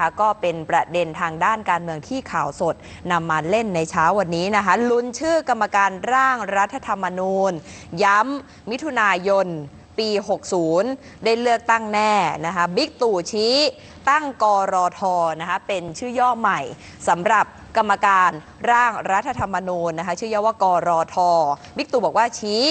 คะก็เป็นประเด็นทางด้านการเมืองที่ข่าวสดนำมาเล่นในเช้าวันนี้นะคะ ลุ้นชื่อกรรมการร่างรัฐธรรมนูญ ย้ำมิถุนายนปี 60 ได้เลือกตั้งแน่นะคะบิ๊กตู่ชี้ตั้งกรอทนะคะเป็นชื่อย่อใหม่สำหรับกรรมการร่างรัฐธรรมนูญนะคะชื่อย่อว่ากรอทบิ๊กตู่บอกว่าชี้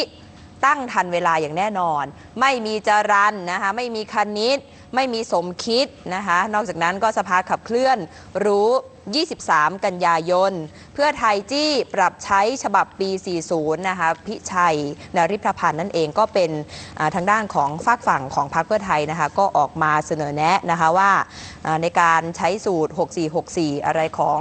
ตั้งทันเวลาอย่างแน่นอน ไม่มีจรันนะคะไม่มีคณิต ไม่มีสมคิดนะคะ นอกจากนั้นก็สภาขับเคลื่อนรู้ 23 กันยายน เพื่อไทยจี้ปรับใช้ฉบับปี 40 นะคะ พิชัยนริพพันธ์นั่นเองก็เป็นทางด้านของฝากฝั่งของพรรคเพื่อไทยนะคะ ก็ออกมาเสนอแนะนะคะว่าในการใช้สูตร 6464 อะไรของ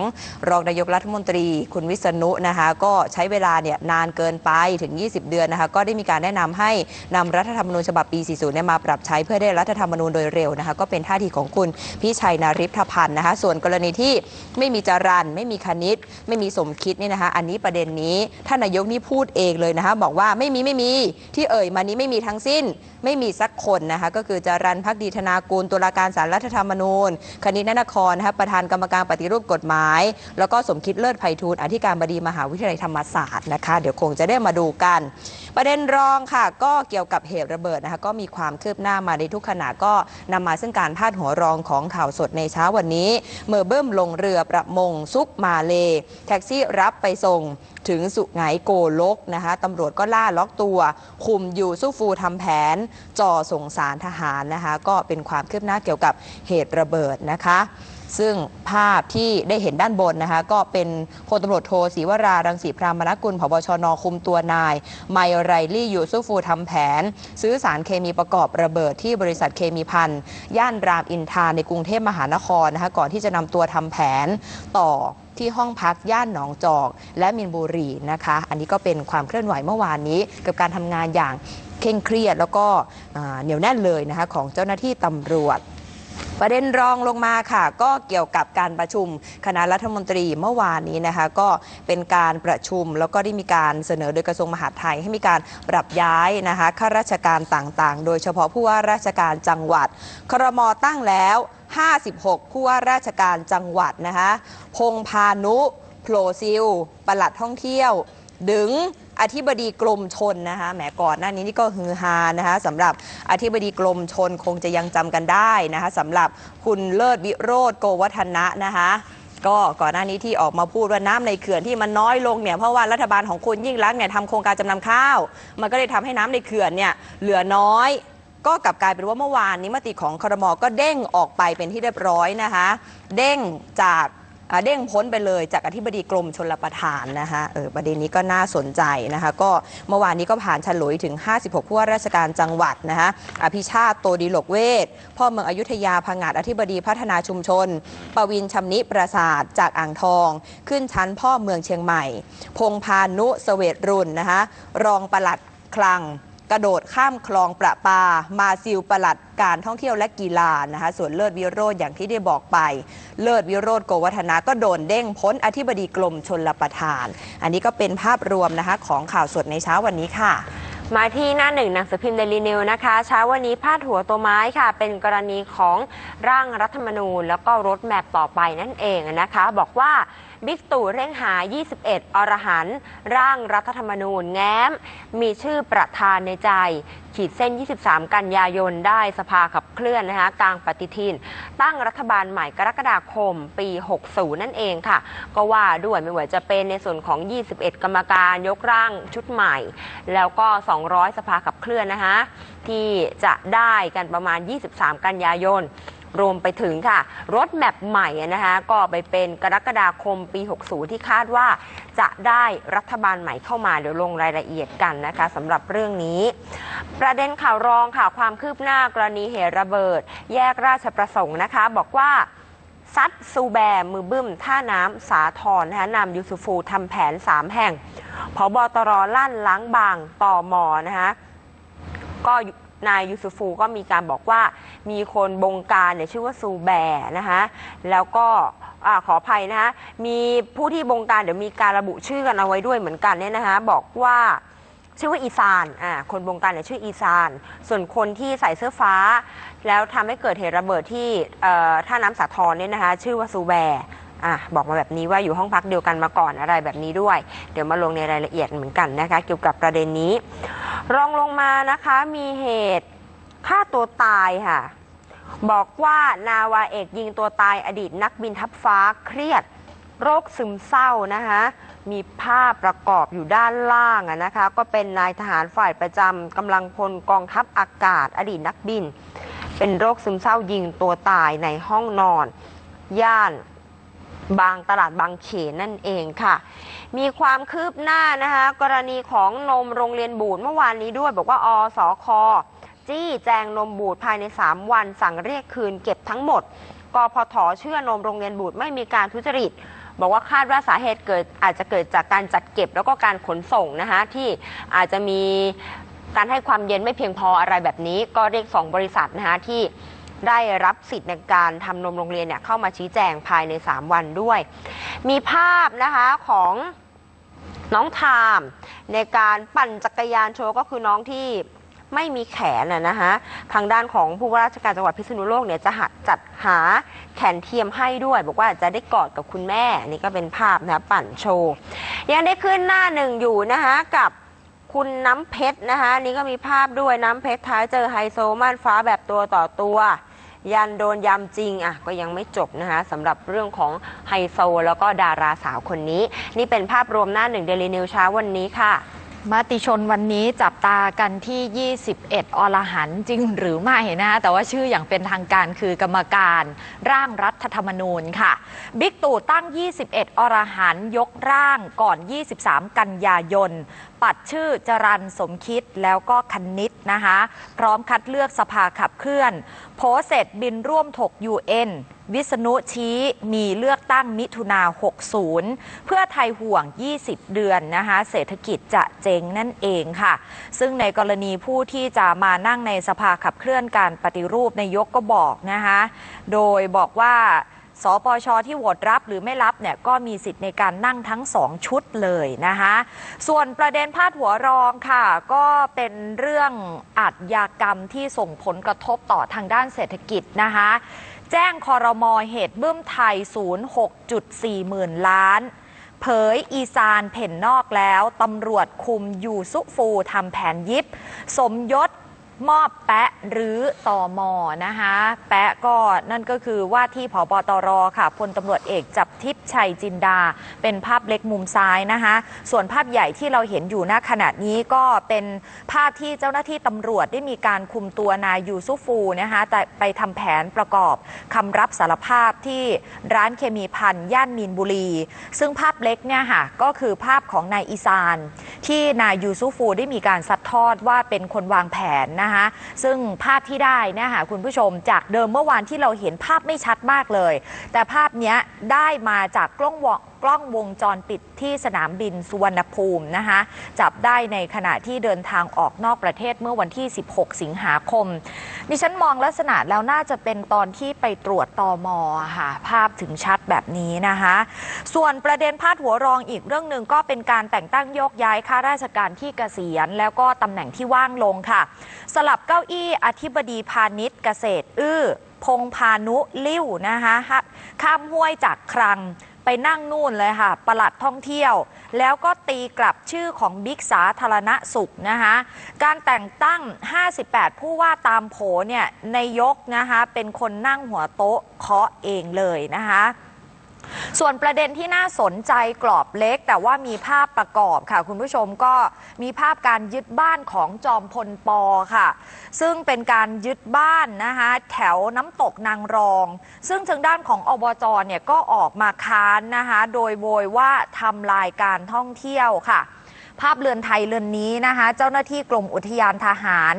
รองนายกรัฐมนตรีคุณวิษณุนะคะ ก็ใช้เวลาเนี่ยนานเกินไปถึง 20 เดือนนะคะ ก็ได้มีการแนะนำให้นำรัฐธรรมนูญฉบับปี 40 เนี่ยมาปรับใช้เพื่อได้รัฐธรรมนูญโดยเร็วนะคะ ก็เป็นท่าทีของคุณพิชัยนาริพพันธ์นะคะ ส่วนกรณีที่ไม่มีจรันไม่มีคณิต ไม่มีสมคิดเนี่ยนะคะ อันนี้ประเด็นนี้ท่านนายกนี่พูดเองเลยนะคะ บอกว่าไม่มีไม่มีที่เอ่ยมานี้ไม่มีทั้งสิ้น ไม่มีสักคนนะคะ ก็คือจรันพักดีธนากูลตุลาการสารรัฐธรรมนูญ คณิตนนครนะคะประธานกรรมการปฏิรูปกฎหมาย แล้วก็สมคิดเลิศไพฑูรย์อธิการบดีมหาวิทยาลัยธรรมศาสตร์นะคะ เดี๋ยวคงจะได้มาดูกัน ประเด็นรองค่ะ ก็เกี่ยวกับเหตุระเบิดนะคะก็มีความคืบหน้ามาในทุกขณะก็นำมาซึ่งการพาดหัวรองของข่าวสดในเช้าวันนี้เมื่อเบิ้มลงเรือประมงซุกมาเล แท็กซี่รับไปส่งถึงสุไหงโกลกนะคะตำรวจก็ล่าล็อกตัว คุมอยู่สู้ฟูทำแผน จ่อส่งสารทหารนะคะ ก็เป็นความคืบหน้าเกี่ยวกับเหตุระเบิดนะคะ ซึ่งภาพที่ได้เห็นด้านบนนะคะก็เป็นพลตำรวจโทศรีวรารังสีพรามนกุลผบชนคุมตัวนาย ไมไรลี่ยูซุฟูทำแผน ซื้อสารเคมีประกอบระเบิดที่บริษัทเคมีพันย่านรามอินทาในกรุงเทพมหานครนะคะก่อนที่จะนำตัวทำแผนต่อที่ห้องพักย่านหนองจอก และมินบุรีนะคะ อันนี้ก็เป็นความเคลื่อนไหวเมื่อวานนี้ กับการทำงานอย่างเคร่งเครียดแล้วก็เหนียวแน่นเลยนะคะของเจ้าหน้าที่ตำรวจ ประเด็นรองลงมาค่ะ ก็เกี่ยวกับการประชุมคณะรัฐมนตรีเมื่อวานนี้นะคะ ก็เป็นการประชุมแล้วก็ได้มีการเสนอโดยกระทรวงมหาดไทย ให้มีการปรับย้ายนะคะข้าราชการต่างๆ โดยเฉพาะผู้ว่าราชการจังหวัดครมตั้งแล้ว 56 ผู้ว่าราชการจังหวัดนะคะพงพานุโผลซิล ปลัดท่องเที่ยว ดึง อธิบดีกรมชนนะคะแหมก่อนหน้านี้นี่ก็ฮือฮานะคะสำหรับอธิบดีกรมชนคงจะยังจำกันได้นะคะสำหรับคุณเลิศวิโรธโกวัฒนะนะคะก็ก่อนหน้านี้ที่ออกมาพูดว่าน้ำในเขื่อนที่มันน้อยลงเนี่ยเพราะว่ารัฐบาลของคุณยิ่งรักษณ์เนี่ยทำโครงการจำนำข้าว มันก็เลยทำให้น้ำในเขื่อนเนี่ยเหลือน้อย ก็กลับกลายเป็นว่าเมื่อวานนี้มติของครมก็เด้งออกไปเป็นที่เรียบร้อยนะคะ เด้งจาก เด้งพ้นไปเลยจากอธิบดีกรมชลประทานนะคะเออประเด็นนี้ก็น่าสนใจนะคะก็เมื่อวานนี้ก็ผ่านฉลุยถึง 56 ผู้ว่าราชการจังหวัดนะคะอภิชาติโตดีหลกเวทพ่อเมืองอยุธยาพังงาดอธิบดีพัฒนาชุมชนปวินชำนิประสาทจากอ่างทอง ขึ้นชั้นพ่อเมืองเชียงใหม่ พงพานุสเวตรุนนะคะรองปลัดคลัง กระโดดข้ามคลองประปา มาซิลประหลัดการท่องเที่ยวและกีฬานะคะส่วนเลิศวิโรธอย่างที่ได้บอกไป เลิศวิโรธโกวัฒนาก็โดนเด้งพ้นอธิบดีกรมชนลประทาน อันนี้ก็เป็นภาพรวมนะคะของข่าวสดในเช้าวันนี้ค่ะมาที่หน้าหนึ่งหนังสือพิมพ์เดลีนิวนะคะเช้าวันนี้พาดหัวตัวไม้ค่ะ เป็นกรณีของร่างรัฐธรรมนูญ แล้วก็รถแมพต่อไปนั่นเองนะคะ บอกว่า บิ๊กตู่เร่งหา 21 อรหันร่างรัฐธรรมนูญแง้ม มีชื่อประธานในใจ ขีดเส้น 23 กันยายนได้สภาขับเคลื่อนนะคะกลางปฏิทิน ตั้งรัฐบาลใหม่กรกฎาคมปี 60 นั่นเองค่ะ ก็ว่าด้วยไม่ว่าจะเป็นในส่วนของ 21 กรรมการยกร่างชุดใหม่ แล้วก็ 200 สภาขับเคลื่อนนะคะที่จะได้กันประมาณ 23 กันยายน รวมไปถึงค่ะรถแมพใหม่นะคะก็ไปเป็นกรกฎาคมปี 60 ที่คาดว่าจะได้รัฐบาลใหม่เข้ามาเดี๋ยวลงรายละเอียดกันนะคะสำหรับเรื่องนี้ ประเด็นข่าวรองค่ะความคืบหน้ากรณีเหตุระเบิด แยกราชประสงค์นะคะ บอกว่าซัดซูแบมือบึ้ม ท่าน้ำสาทรนะคะนำยูซูฟูทำแผน 3 แห่งพบตรลั่นล้างบางต่อมอนะคะก็ นายยูซูฟูก็มีการบอกว่ามีคนบงการเนี่ยชื่อว่าซูแบนะคะแล้วก็อขออภัยนะคะมีผู้ที่บงการเดี๋ยวมีการระบุชื่อกันเอาไว้ด้วยเหมือนกันเนี่ยนะคะบอกว่าชื่อว่าอีซานอ่าคนบงการเนี่ยชื่ออีซาน ส่วนคนที่ใส่เสื้อฟ้า แล้วทำให้เกิดเหตุระเบิดที่ท่าน้ำสาทรเนี่ยนะคะชื่อว่าซูแวร์ อะบอกมาแบบนี้ว่าอยู่ห้องพักเดียวกันมาก่อนอะไรแบบนี้ด้วย เดี๋ยวมาลงในรายละเอียดเหมือนกันนะคะ เกี่ยวกับประเด็นนี้ รองลงมานะคะมีเหตุฆ่าตัวตายค่ะ บอกว่านาวาเอกยิงตัวตายอดีตนักบินทัพฟ้าเครียด โรคซึมเศร้านะคะมีภาพประกอบอยู่ด้านล่างนะคะ ก็เป็นนายทหารฝ่ายประจำกำลังพลกองทัพอากาศ อดีตนักบิน เป็นโรคซึมเศร้ายิงตัวตายในห้องนอน ย่าน บางตลาดบางเขนนั่นเองค่ะ มีความคืบหน้านะคะกรณีของนมโรงเรียนบูดเมื่อวานนี้ด้วย บอกว่าอสคจี้แจงนมบูดภายใน 3 วัน สั่งเรียกคืนเก็บทั้งหมดกพทเชื่อนมโรงเรียนบูดไม่มีการทุจริต บอกว่าคาดว่าสาเหตุเกิดอาจจะเกิดจากการจัดเก็บแล้วก็การขนส่งนะคะที่อาจจะมีการให้ความเย็นไม่เพียงพออะไรแบบนี้ ก็เรียกสองบริษัทนะคะที่ ได้รับสิทธิ์ในการทำนมโรงเรียนเนี่ยเข้ามาชี้แจงภายใน 3 วันด้วย มีภาพนะคะของน้องทามในการปั่นจักรยานโชว์ก็คือน้องที่ไม่มีแขนนะนะคะทางด้านของผู้ว่าราชการจังหวัดพิษณุโลกเนี่ยจะหาจัดหาแขนเทียมให้ด้วย บอกว่าจะได้กอดกับคุณแม่นี่ก็เป็นภาพนะคะปั่นโชว์ยังได้ขึ้นหน้าหนึ่งอยู่นะคะกับคุณน้ำเพชรนะคะนี่ก็มีภาพด้วยน้ำเพชรท้ายเจอไฮโซม่านฟ้าแบบตัวต่อตัว ยันโดนยำจริงอะก็ยังไม่จบนะคะสำหรับเรื่องของไฮโซแล้วก็ดาราสาวคนนี้ นี่เป็นภาพรวมหน้าหนึ่งเดลินิวเช้าวันนี้ค่ะ มติชนวันนี้จับตากันที่ 21 อรหันจริงหรือไม่นะแต่ว่าชื่ออย่างเป็นทางการคือกรรมการร่างรัฐธรรมนูญค่ะ บิ๊กตู่ตั้ง 21 อรหันยกร่างก่อน 23 กันยายน ปัดชื่อจรันสมคิดแล้วก็คณิตนะคะ พร้อมคัดเลือกสภาขับเคลื่อน โพสเสร็จบินร่วมถก UN วิษณุชี้มีเลือกตั้งมิถุนา 60 เพื่อไทยห่วง 20 เดือนนะคะ เศรษฐกิจจะเจ๊งนั่นเองค่ะ ซึ่งในกรณีผู้ที่จะมานั่งในสภาขับเคลื่อนการปฏิรูปนายกก็บอกนะคะ โดยบอกว่าสปชที่โหวตรับหรือไม่รับเนี่ยก็มีสิทธิ์ในการนั่งทั้งสองชุดเลยนะคะส่วนประเด็นพาดหัวรองค่ะ ก็เป็นเรื่องอาทยากรรมที่ส่งผลกระทบต่อทางด้านเศรษฐกิจนะคะ แจ้งคอรมอเหตุบื้มไทย 06.4 หมื่นล้าน เผยอีสานเพ่นนอกแล้ว ตำรวจคุมอยู่ซุฟูทำแผนยิบ สมยศ มอบแปะหรือตอมอนะคะแปะก็นั่นก็คือว่าที่ผบตรค่ะพลตำรวจเอกจับทิพย์ชัยจินดา เป็นภาพเล็กมุมซ้ายนะคะ ส่วนภาพใหญ่ที่เราเห็นอยู่ณขณะนี้ก็เป็นภาพที่เจ้าหน้าที่ตำรวจได้มีการคุมตัวนายยูซุฟูนะคะแต่ไปทำแผนประกอบคำรับสารภาพที่ร้านเคมีพันย่านมีนบุรี ซึ่งภาพเล็กเนี่ยค่ะก็คือภาพของนายอีซาน ที่นายยูซุฟูได้มีการซัดทอดว่าเป็นคนวางแผนนะคะซึ่งภาพที่ได้นะคะคุณผู้ชมจากเดิมเมื่อวานที่เราเห็นภาพไม่ชัดมากเลย แต่ภาพเนี้ยได้มาจากกล้องวง กล้องวงจรปิดที่สนามบินสุวรรณภูมินะคะจับได้ในขณะที่เดินทางออกนอกประเทศเมื่อวันที่ 16 สิงหาคม ดิฉันมองลักษณะแล้วน่าจะเป็นตอนที่ไปตรวจตอมอค่ะภาพถึงชัดแบบนี้นะคะส่วนประเด็นพาดหัวรองอีกเรื่องหนึ่งก็เป็นการแต่งตั้งโยกย้ายข้าราชการที่เกษียณ แล้วก็ตำแหน่งที่ว่างลงค่ะ สลับเก้าอี้อธิบดีพาณิชย์เกษตร อื้อพงพานุ ลิ้วนะคะข้ามห้วยจากครัง ไปนั่งนู่นเลยค่ะ ประหลัดท่องเที่ยว แล้วก็ตีกลับชื่อของบิ๊กสาธารณสุขนะคะการแต่งตั้ง 58 ผู้ว่าตามโผเนี่ยนายกนะคะเป็นคนนั่งหัวโต๊ะเคาะเองเลยนะคะ ส่วนประเด็นที่น่าสนใจกรอบเล็ก แต่ว่ามีภาพประกอบค่ะคุณผู้ชมก็มีภาพการยึดบ้านของจอมพลปอค่ะ ซึ่งเป็นการยึดบ้านนะคะแถวน้ำตกนางรอง ซึ่งทางด้านของอบจเนี่ยก็ออกมาค้านนะคะโดยโวยว่าทำลายการท่องเที่ยวค่ะ ภาพเรือนไทยเรือนนี้นะคะ เจ้าหน้าที่กรมอุทยานทหาร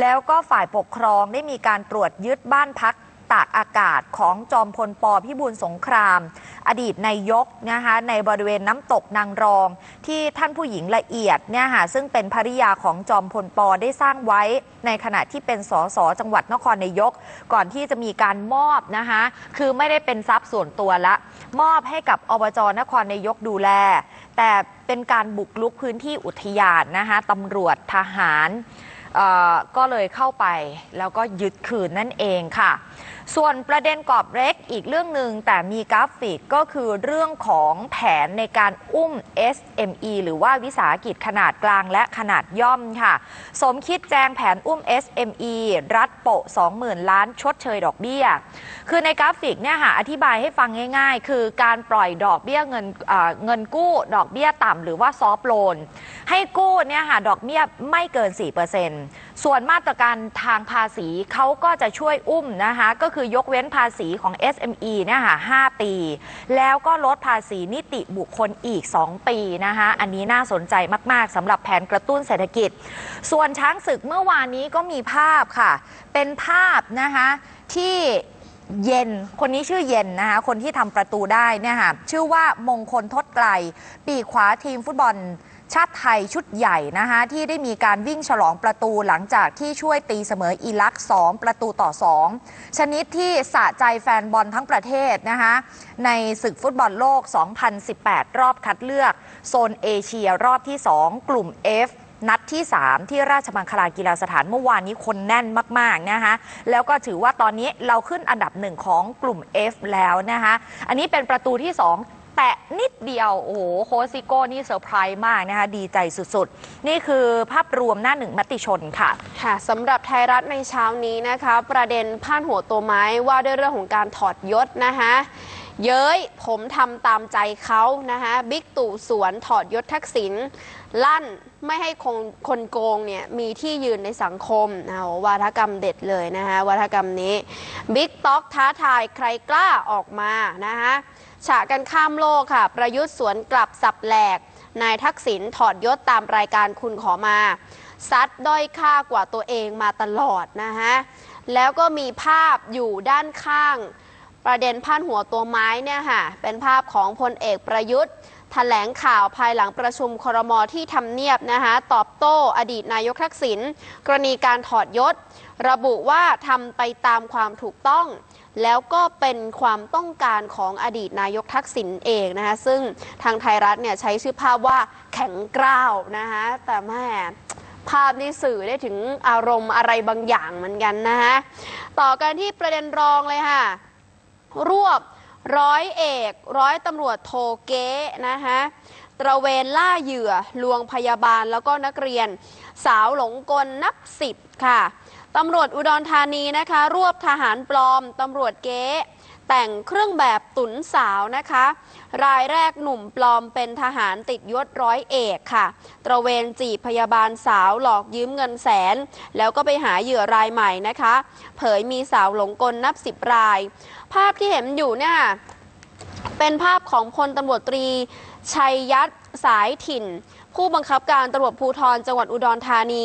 แล้วก็ฝ่ายปกครองได้มีการตรวจยึดบ้านพัก ตากอากาศของจอมพลปพิบูลสงคราม อดีตนายกนะคะในบริเวณน้ำตกนางรอง ที่ท่านผู้หญิงละเอียดเนี่ยค่ะซึ่งเป็นภริยาของจอมพลปได้สร้างไว้ในขณะที่เป็นสสจังหวัดนครนายก ก่อนที่จะมีการมอบนะคะคือไม่ได้เป็นทรัพย์ส่วนตัวละ มอบให้กับอบจนครนายกดูแล แต่เป็นการบุกลุกพื้นที่อุทยานนะคะตำรวจทหาร ก็เลยเข้าไปแล้วก็ยึดคืนนั่นเองค่ะ ส่วนประเด็นกรอบเล็กอีกเรื่องหนึ่งแต่มีกราฟิกก็คือเรื่องของแผนในการอุ้ม SME หรือว่าวิสาหกิจขนาดกลางและขนาดย่อมค่ะ สมคิดแจงแผนอุ้ม SME รัฐโปะ 20,000 ล้านชดเชยดอกเบี้ย คือในกราฟิกเนี่ยค่ะอธิบายให้ฟังง่าย ๆ คือการปล่อยดอกเบี้ยเงินเงินกู้ดอกเบี้ยต่ำหรือว่าซอฟโลนให้กู้เนี่ยค่ะดอกเบี้ยไม่เกิน 4%ส่วนมาตรการทางภาษีเขาก็จะช่วยอุ้มนะคะ ก็คือยกเว้นภาษีของ SME เนี่ยค่ะ5ปี แล้วก็ลดภาษีนิติบุคคลอีก 2 ปีนะคะ อันนี้น่าสนใจมาก ๆสำหรับแผนกระตุ้นเศรษฐกิจ ส่วนช้างศึกเมื่อวานนี้ก็มีภาพค่ะ เป็นภาพนะคะที่ เย็น คนนี้ชื่อเย็นนะคะ คนที่ทำประตูได้เนี่ยค่ะ ชื่อว่ามงคลทดไกล ปีกขวาทีมฟุตบอลชาติไทยชุดใหญ่นะคะ ที่ได้มีการวิ่งฉลองประตูหลังจากที่ช่วยตีเสมออิรัก 2 ประตูต่อ 2 ชนิดที่สะใจแฟนบอลทั้งประเทศนะคะในศึกฟุตบอลโลก 2018 รอบคัดเลือก โซนเอเชียรอบที่ 2 กลุ่ม F นัดที่ 3 ที่ราชมังคลากีฬาสถานเมื่อวานนี้คนแน่นมากๆนะคะแล้วก็ถือว่าตอนนี้เราขึ้นอันดับหนึ่งของกลุ่ม F แล้วนะคะอันนี้เป็นประตูที่ 2แตะนิดเดียว โอ้โห โคซิโก้นี่เซอร์ไพรส์มากนะคะ ดีใจสุดๆ นี่คือภาพรวมหน้าหนึ่งมติชนค่ะ ค่ะสำหรับไทยรัฐในเช้านี้นะคะ ประเด็นพาดหัวตัวไม้ว่าด้วยเรื่องของการถอดยศนะคะเย้ยผมทำตามใจเขานะคะบิ๊กตู่สวนถอดยศทักษิณ ลั่นไม่ให้คนคนโกงเนี่ยมีที่ยืนในสังคมเอาวาทกรรมเด็ดเลยนะคะวาทกรรมนี้บิ๊กต็อกท้าทายใครกล้าออกมานะคะฉะกันข้ามโลกค่ะ ประยุทธ์สวนกลับสับแหลกนายทักษิณถอดยศตามรายการคุณขอมา ซัดด้อยค่ากว่าตัวเองมาตลอดนะฮะแล้วก็มีภาพอยู่ด้านข้าง ประเด็นพาดหัวตัวไม้เนี่ยค่ะเป็นภาพของพลเอกประยุทธ์ แถลงข่าวภายหลังประชุมครมที่ทำเนียบนะคะตอบโต้อดีตนายกทักษิณกรณีการถอดยศ ระบุว่าทำไปตามความถูกต้อง แล้วก็เป็นความต้องการของอดีตนายกทักษิณเองนะคะซึ่งทางไทยรัฐเนี่ยใช้ชื่อภาพว่าแข็งกร้าวนะคะแต่แม่ภาพนี้สื่อได้ถึงอารมณ์อะไรบางอย่างเหมือนกันนะคะต่อกันที่ประเด็นรองเลยค่ะ รวบ ร้อยเอก ร้อยตำรวจโทเก๊นะคะตระเวนล่าเหยื่อลวงพยาบาลแล้วก็นักเรียน สาวหลงกลนับสิบค่ะตำรวจอุดรธานีนะคะ รวบทหารปลอมตำรวจเก๊ แต่งเครื่องแบบตุนสาวนะคะ รายแรกหนุ่มปลอมเป็นทหารติดยศร้อยเอกค่ะ ตระเวนจีบพยาบาลสาวหลอกยืมเงินแสน แล้วก็ไปหาเหยื่อรายใหม่นะคะ เผยมีสาวหลงกลนับสิบราย ภาพที่เห็นอยู่เนี่ย เป็นภาพของพลตำรวจตรี ชัยยัตสายถิ่น ผู้บังคับการตำรวจภูธรจังหวัดอุดรธานี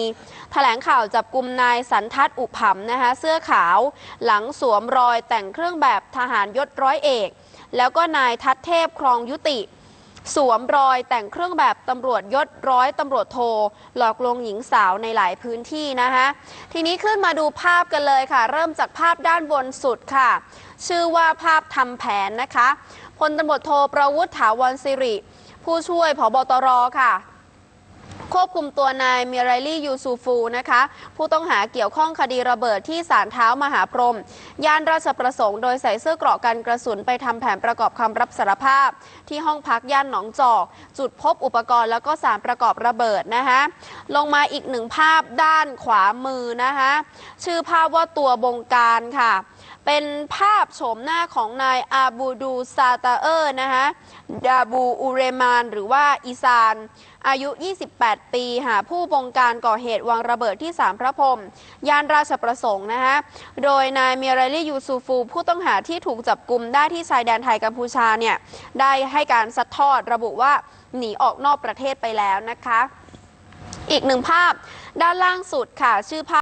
แถลงข่าวจับกลุ่มนายสันทัศน์อุผัมนะคะเสื้อขาวหลังสวมรอยแต่งเครื่องแบบทหารยศร้อยเอก แล้วก็นายทัศเทพครองยุติ สวมรอยแต่งเครื่องแบบตำรวจยศร้อยตำรวจโท หลอกลวงหญิงสาวในหลายพื้นที่นะคะทีนี้ขึ้นมาดูภาพกันเลยค่ะ เริ่มจากภาพด้านบนสุดค่ะ ชื่อว่าภาพทำแผนนะคะพลตำรวจโทประวุฒิถาวรสิริ ผู้ช่วยผบตรค่ะ ควบคุมตัวนายมิไรลี่ยูซูฟูนะคะ ผู้ต้องหาเกี่ยวข้องคดีระเบิดที่ศาลเท้ามหาพรมย่านราชประสงค์โดยใส่เสื้อเกราะกันกระสุนไปทำแผนประกอบคำรับสารภาพ ที่ห้องพักย่านหนองจอก จุดพบอุปกรณ์แล้วก็สารประกอบระเบิดนะคะลงมาอีกหนึ่งภาพด้านขวามือนะคะชื่อภาพว่าตัวบงการค่ะ เป็นภาพโฉมหน้าของนายอาบูดูซาตาเออร์นะคะดาบูอุเรมานหรือว่าอีซาน อายุ 28 ปีหาผู้บงการก่อเหตุวางระเบิดที่สามพระพรมย่านราชประสงค์นะคะโดยนายเมียรลี่ยูซูฟู ผู้ต้องหาที่ถูกจับกลุ่มได้ที่ชายแดนไทยกัมพูชาเนี่ยได้ให้การซัดทอดระบุว่าหนีออกนอกประเทศไปแล้วนะคะ อีกหนึ่งภาพด้านล่างสุดค่ะชื่อภาพ